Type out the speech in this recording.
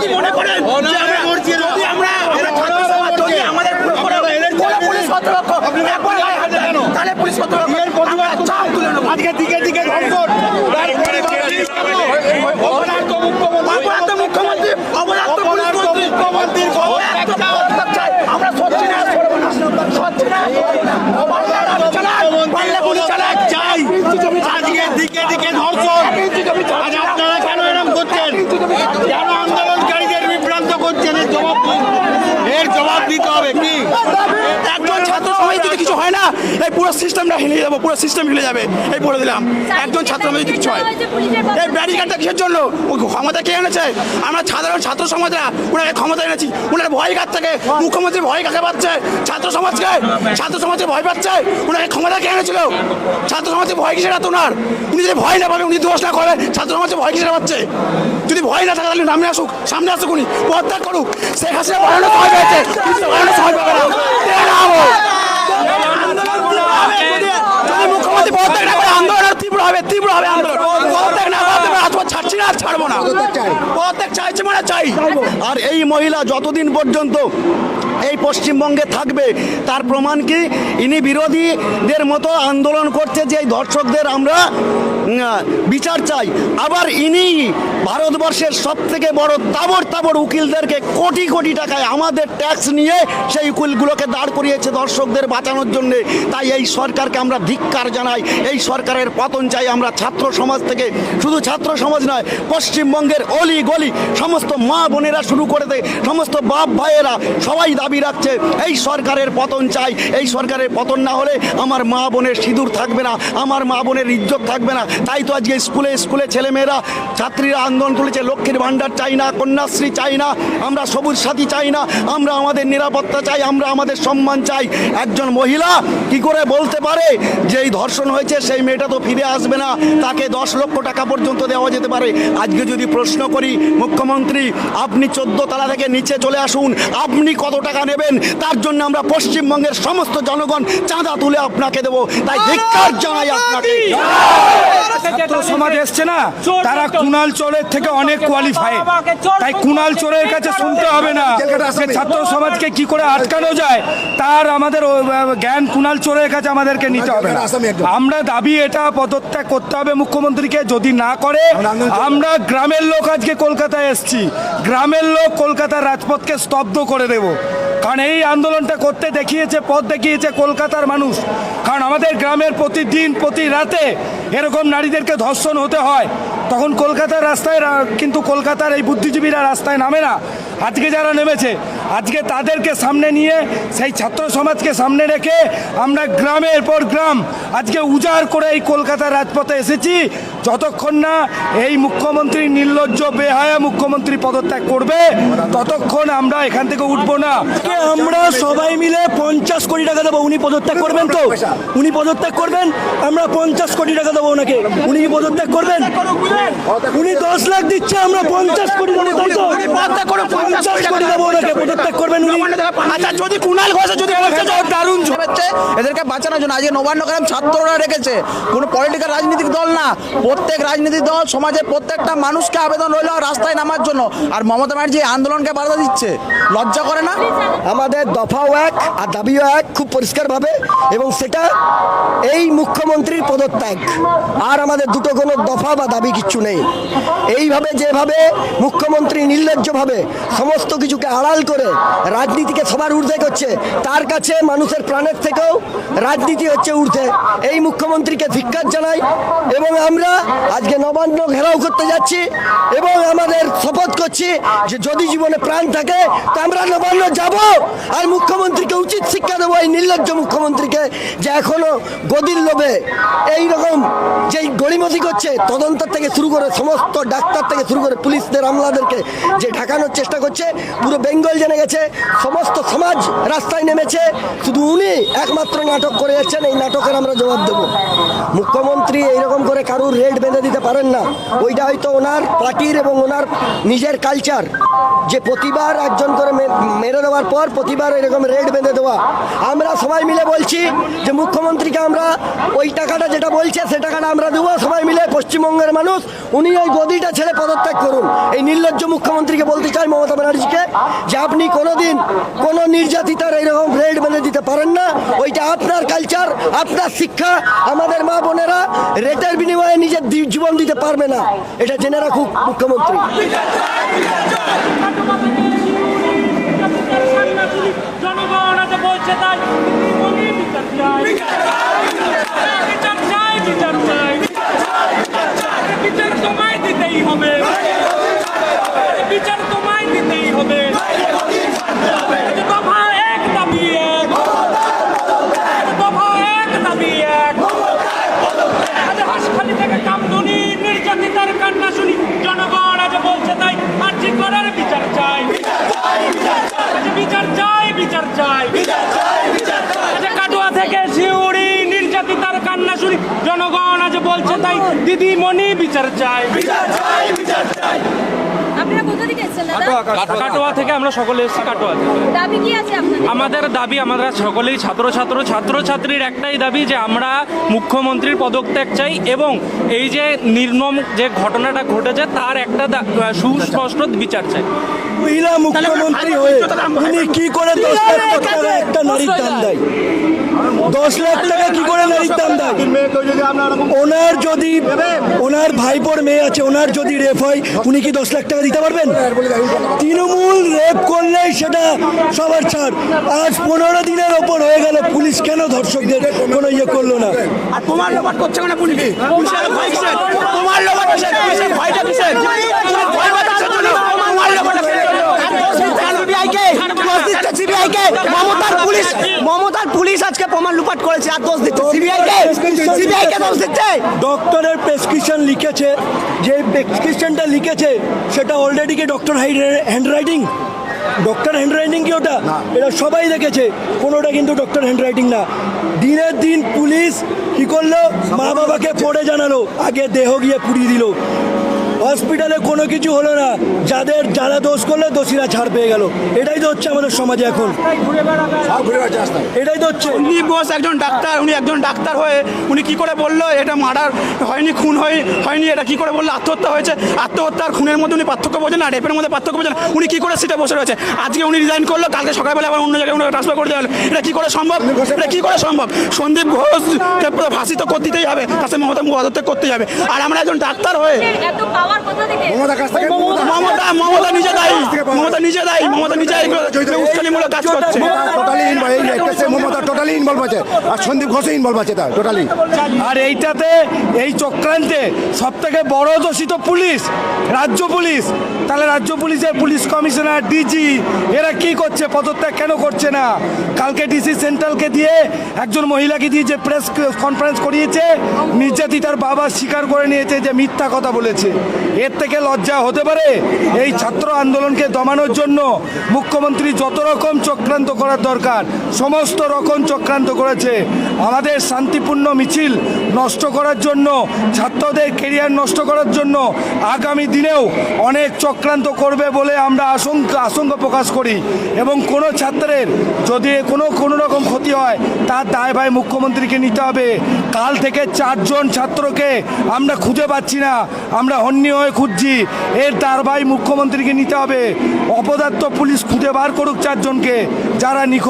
যদি মনে করেন যে আমরা যদি আমরা আমরা ছাত্র সমাজ যদি আমাদের ভুল করে কোনো পুলিশ কর্তৃপক্ষ একবার গায়ে হাত দেয়, তাহলে পুলিশ কর্তৃপক্ষ আমরা চাপ তুলে নেব আজকে দিকে দিকে ধর্ষণ অপরাধ মুখ্যমন্ত্রী অপরাধ মুখ্যমন্ত্রী অপরাধ পুলিশ মন্ত্রী মুখ্যমন্ত্রীর অপরাধ পদত্যাগ চাই। আমরা সত্যি না করব না সত্যি না করব না পাল্লা গাড়ি চালাক, পাল্লা গুলি চালাক, চাই আজকে দিকে দিকে ধর্ষণ আজ আপনারা কেন এরকম করছেন কেন আন্দোলনকারীদের বিভ্রান্ত করছেন এর জবাব দিন। এর জবাব দিতে হবে কি? যদি কিছু হয় না। এই পুরো সিস্টেমটা হিলে যাব পুরো সিস্টেম হিলে যাবে। এই বলে দিলাম। একজন ছাত্র সমাজ যদি কিছু হয়। এই ব্যারিকেডটা কিসের জন্য? ওই ক্ষমতা কে এনেছে? আমরা সাধারণ ছাত্র সমাজরা ওনাকে ক্ষমতা এনেছি। ওনার ভয় কার থেকে? মুখ্যমন্ত্রী ভয় কাকে পাচ্ছে? ছাত্র সমাজকে? ছাত্র সমাজকে ভয় পাচ্ছে? ওনাকে ক্ষমতা কে এনেছিল? ছাত্র সমাজে ভয় কিসের এত ওনার উনি যদি ভয় না পাবে উনি দোষ না করে ছাত্র সমাজে ভয় কিসের পাচ্ছে? যদি ভয় না থাকে তাহলে নামে আসুক সামনে আসুক উনি। পদত্যাগ করুক। শেখ হাসিনা বাড়ানোর সময় পেয়েছে। বাড়ানোর সময় পাবে না দেখাবো। যদি মুখ্যমন্ত্রী পদত্যাগ না করে আন্দোলন আরও তীব্র হবে তীব্র হবে আন্দোলন পদত্যাগ না করতে পারে আজ ছাড়ছি না ছাড়বো না। প্রত্যেক চাইছে মানে চাই। আর এই মহিলা যতদিন পর্যন্ত এই পশ্চিমবঙ্গে থাকবে তার প্রমাণ কি? ইনি বিরোধীদের মতো আন্দোলন করছে যে এই ধর্ষকদের আমরা বিচার চাই। আবার ইনি ভারতবর্ষের সব থেকে বড় তাবর তাবর উকিলদেরকে কোটি কোটি টাকায় আমাদের ট্যাক্স নিয়ে সেই উকিলগুলোকে দাঁড় করিয়েছে দর্শকদের বাঁচানোর জন্য। তাই এই সরকারকে আমরা ধিক্কার জানাই। এই সরকারের পতন চাই আমরা ছাত্র সমাজ থেকে। শুধু ছাত্র সমাজ নয়, পশ্চিমবঙ্গের অলি গলি সমস্ত মা বোনেরা শুরু করে দেয় সমস্ত বাপ ভাইয়েরা সবাই দাবি রাখছে, এই সরকারের পতন চাই। এই সরকারের পতন না হলে আমার মা বোনের সিঁদুর থাকবে না, আমার মা বোনের ইজ্জত থাকবে না। তাই তো আজকে স্কুলে স্কুলে ছেলেমেয়েরা ছাত্রীরা আন্দোলন তুলেছে লক্ষ্মীর ভাণ্ডার চাই না কন্যাশ্রী চাই না আমরা সবুজ সাথী চাই না আমরা আমাদের নিরাপত্তা চাই আমরা আমাদের সম্মান চাই। একজন মহিলা কি করে বলতে পারে যে এই ধর্ষণ হয়েছে সেই মেয়েটা তো ফিরে আসবে না তাকে দশ লক্ষ টাকা পর্যন্ত দেওয়া যেতে পারে। আজকে যদি প্রশ্ন করি মুখ্যমন্ত্রী আপনি চোদ্দ তলা থেকে নিচে চলে আসুন আপনি কত টাকা নেবেন? তার জন্য আমরা পশ্চিমবঙ্গের সমস্ত জনগণ চাঁদা তুলে আপনাকে দেবো। তাই ধিক্কার জানাই আপনাকে। ছাত্র সমাজ এসছে না তারা কুনাল চোরের থেকে অনেক কোয়ালিফাই তাই কুনাল চোরের কাছে শুনতে হবে না যে ছাত্র সমাজকে কি করে আটকানো যায় তার আমাদের জ্ঞান কুনাল চোরের কাছে আমাদেরকে নিতে হবে আমরা দাবি এটা পদত্যাগ করতে হবে মুখ্যমন্ত্রীকে যদি না করে আমরা গ্রামের লোক আজকে কলকাতায় এসছি। গ্রামের লোক কলকাতার রাজপথকে স্তব্ধ করে দেব। কারণ এই আন্দোলনটা করতে দেখিয়েছে, পথ দেখিয়েছে কলকাতার মানুষ। কারণ আমাদের গ্রামের প্রতিদিন, প্রতি রাতে এরকম নারীদেরকে ধর্ষণ হতে হয়। তখন কলকাতার রাস্তায় কিন্তু কলকাতার এই বুদ্ধিজীবীরা রাস্তায় নামে না। আজকে যারা নেমেছে, আজকে তাদেরকে সামনে নিয়ে, সেই ছাত্র সমাজকে সামনে রেখে আমরা গ্রামের পর গ্রাম আজকে উজাড় করে এই কলকাতার রাজপথে এসেছি। যতক্ষণ না এই মুখ্যমন্ত্রী নির্লজ্জ বেহায়া মুখ্যমন্ত্রী পদত্যাগ করবে ততক্ষণ আমরা এখান থেকে উঠবো না। আমরা সবাই মিলে পঞ্চাশ কোটি টাকা দেবো উনি পদত্যাগ করবেন তো? উনি পদত্যাগ করবেন? আমরা পঞ্চাশ কোটি টাকা দেবো ওনাকে। উনি কি পদত্যাগ করবেন? উনি দশ লাখ দিচ্ছে আমরা পঞ্চাশ কোটি দেবো তাই তো? পঞ্চাশ কোটি দেবো ওনাকে পদত্যাগ করবেন উনি। আচ্ছা যদি কুণাল ঘোষ যদি বলছে যে দারুণ হচ্ছে এদেরকে বাঁচানোর জন্য আজকে নবান্ন গ্রাম ছাত্ররা রেখেছে। কোনো পলিটিক্যাল রাজনৈতিক দল না। প্রত্যেক রাজনৈতিক দল, সমাজের প্রত্যেকটা মানুষকে আবেদন রইল রাস্তায় নামার জন্য। আর মমতা ব্যানার্জি আন্দোলনকে বাধা দিচ্ছে। লজ্জা করে না? আমাদের দফাও এক আর দাবিও এক খুব পরিষ্কারভাবে। এবং সেটা এই মুখ্যমন্ত্রীর পদত্যাগ। আর আমাদের দুটো কোনো দফা বা দাবি কিচ্ছু নেই। এইভাবে যেভাবে মুখ্যমন্ত্রী নির্লজ্জভাবে সমস্ত কিছুকে আড়াল করে রাজনীতিকে সবার ঊর্ধ্বে করছে, তার কাছে মানুষের প্রাণের রাজনীতি হচ্ছে ঊর্ধ্বে। এই মুখ্যমন্ত্রীকে ধিক্কার জানাই এবং আমরা আজকে নবান্ন ঘেরাও করতে যাচ্ছি এবং আমাদের শপথ করছি যে যদি জীবনে প্রাণ থাকে, তা আমরা নবান্ন যাব। আর মুখ্যমন্ত্রীকে উচিত শিক্ষা দেবো, এই নির্লজ্জ মুখ্যমন্ত্রীকে যে এখনও গদির লোভে এই রকম যেই গড়িমতি করছে, তদন্ত থেকে শুরু করে সমস্ত ডাক্তার থেকে শুরু করে পুলিশদের, আমলাদেরকে যে ঢাকানোর চেষ্টা করছে, পুরো বেঙ্গল জেনে গেছে, সমস্ত সমাজ রাস্তায় নেমেছে, শুধু উনি একমাত্র নাটক করে যাচ্ছেন, এই নাটকের আমরা জবাব দেবো। মুখ্যমন্ত্রী এইরকম করে কারুর রেড বেঁধে দিতে পারেন না। ওইটা হয়তো ওনার পার্টির এবং ওনার নিজের কালচার। যে প্রতিবার একজন করে মেরে দেওয়ার পর প্রতিবার এরকম রেড বেঁধে দেওয়া। আমরা সবাই মিলে বলছি যে, মুখ্যমন্ত্রীকে আমরা ওই টাকাটা যেটা বলছে, সে টাকাটা আমরা দেবো। সবাই মিলে পশ্চিমবঙ্গের মানুষ, উনি ওই গদিটা ছেড়ে পদত্যাগ করুন। এই নির্লজ্জ মুখ্যমন্ত্রীকে বলতে চাই মমতা ব্যানার্জিকে যে আপনি কোনোদিন কোনো নির্যাতিতার এইরকম রেড বেঁধে দিতে পারেন না। ওইটা আপনার কালচার আপনার শিক্ষা, আমাদের মা বোনেরা রেটের বিনিময়ে নিজের জীবন দিতে পারবে না। এটা জেনে রাখুক মুখ্যমন্ত্রী চাই বিচার চাই বিচার তোমায় দিতেই হবে বিচার তোমায় দিতেই হবে দফা এক দাবি এক দফা এক দাবি এক আজ হাসখালি থেকে কামদুনি নির্যাতিতার কান্না শুনি জনগণ আজ বলছে তাই আর্জি করার বিচার চাই আজ বিচার চাই বিচার চাই কাটোয়া থেকে শিউড়ি নির্যাতিতার কান্না শুনি। জনগণ আজ বলছে তাই দিদিমণি বিচার চাই। আপনারা কোথা থেকে এসেছেন দাদা? কাটোয়া থেকে আমরা সকলে এসেছি কাটোয়া থেকে। দাবি কি আছে আপনাদের? আমাদের দাবি আমরা সকলেই ছাত্র ছাত্র ছাত্রছাত্রীর একটাই দাবি যে আমরা মুখ্যমন্ত্রীর পদত্যাগ চাই এবং এই যে নির্মম যে ঘটনাটা ঘটেছে তার একটা দা- সুস্পষ্ট বিচার চাই। মহিলা মুখ্যমন্ত্রী হয়ে উনি কি করে একটা নারীর দাম দেয় দশ লাখ টাকা কি করে নারীর দাম দেয়? ওনার যদি ওনার ভাইপোর মেয়ে আছে ওনার যদি রেপ হয় উনি কি দশ লাখ টাকা দিতে পারবেন? তৃণমূল রেপ করলে সেটা সবার ছাড়। আজ পনেরো দিনের ওপর হয়ে গেল পুলিশ কেন ধর্ষকদের কোনো ইয়ে করল না? আর তোমার লোপাট করছে কেন পুলিশ? পুলিশের ভয় কিসের? তোমার লোপাট পুলিশের ভয়টা কিসের? তোমার ভয় সিবিআইকে মমতার পুলিশ মমতার পুলিশ আজকে প্রমাণ লুপাট করেছে আর দোষ দিচ্ছে। সিবিআইকে সিবিআইকে দোষ দিচ্ছে? ডক্টরের প্রেসক্রিপশন লিখেছে। যে প্রেসক্রিপশনটা লিখেছে সেটা অলরেডি কি ডক্টর হ্যান্ডরাইটিং ডক্টর হ্যান্ডরাইটিং কি ওটা? এটা সবাই দেখেছে। কোনোটা কিন্তু ডক্টর হ্যান্ডরাইটিং না। দিনের দিন পুলিশ কি করল? মা বাবাকে পড়ে জানালো। আগে দেহ গিয়ে পুড়িয়ে দিল। হসপিটালে কোনো কিছু হলো না। যাদের যারা দোষ করলে দোষীরা ছাড় পেয়ে গেল। এটাই তো হচ্ছে আমাদের সমাজে এখন। এটাই তো হচ্ছে। সন্দীপ ঘোষ একজন ডাক্তার উনি একজন ডাক্তার হয়ে উনি কি করে বলল এটা মার্ডার হয়নি খুন হয় হয়নি এটা কি করে বলল আত্মহত্যা হয়েছে। আত্মহত্যা আর খুনের মধ্যে উনি পার্থক্য বোঝেন না রেপের মধ্যে পার্থক্য বোঝেন না। উনি কি করে সেটা বসে রয়েছে? আজকে উনি রিজাইন করল কালকে সকালবেলা আবার অন্য জায়গায় উনাকে ট্রান্সফার করে দেওয়া হলো। এটা কি করে সম্ভব? এটা কি করে সম্ভব? সন্দীপ ঘোষকে পুরো ভাষিত করতে দিতেই হবে তার সাথে মমতা পদত্যাগ করতেই হবে। আর আমরা একজন ডাক্তার হয়ে এত কাছ থেকে মমতা মমতা। নিজে দায়ী মমতা নিজে দায়ী মমতা নিজে উস্কানিমূলক কাজ করছে। Totally involve Mamata totally involve আছে। আর সন্দীপ ঘোষে ইনভলভ আছে তার টোটালি আর এইটাতে এই চক্রান্তে সব থেকে বড় দোষিত পুলিশ রাজ্য পুলিশ। তাহলে রাজ্য পুলিশের পুলিশ কমিশনার ডিজি এরা কি করছে পদত্যাগ কেন করছে না? কালকে ডিসি সেন্ট্রালকে দিয়ে একজন মহিলাকে দিয়ে যে প্রেস কনফারেন্স করিয়েছে নির্যাতিতার বাবা স্বীকার করে নিয়েছে যে মিথ্যা কথা বলেছে। এর থেকে লজ্জা হতে পারে? এই ছাত্র আন্দোলনকে দমানোর জন্য মুখ্যমন্ত্রী যত রকম চক্রান্ত করার দরকার, সমস্ত রকম চক্রান্ত করেছে। আমাদের শান্তিপূর্ণ মিছিল নষ্ট করার জন্য, ছাত্রদের কেরিয়ার নষ্ট করার জন্য আগামী দিনেও অনেক চক্রান্ত করবে বলে আমরা আশঙ্কা আশঙ্কা প্রকাশ করি। এবং কোনো ছাত্রের যদি কোনো কোনো রকম ক্ষতি হয়, তার দায় ভাই মুখ্যমন্ত্রীকে নিতে হবে। কাল থেকে চারজন ছাত্রকে আমরা খুঁজে পাচ্ছি না। আমরা হন্যি হয়ে খুঁজছি। এর তার ভাই মুখ্যমন্ত্রীকে নিতে হবে। অপদার্থ পুলিশ খুঁজে বার করুক চারজনকে। যারা নিখোঁজ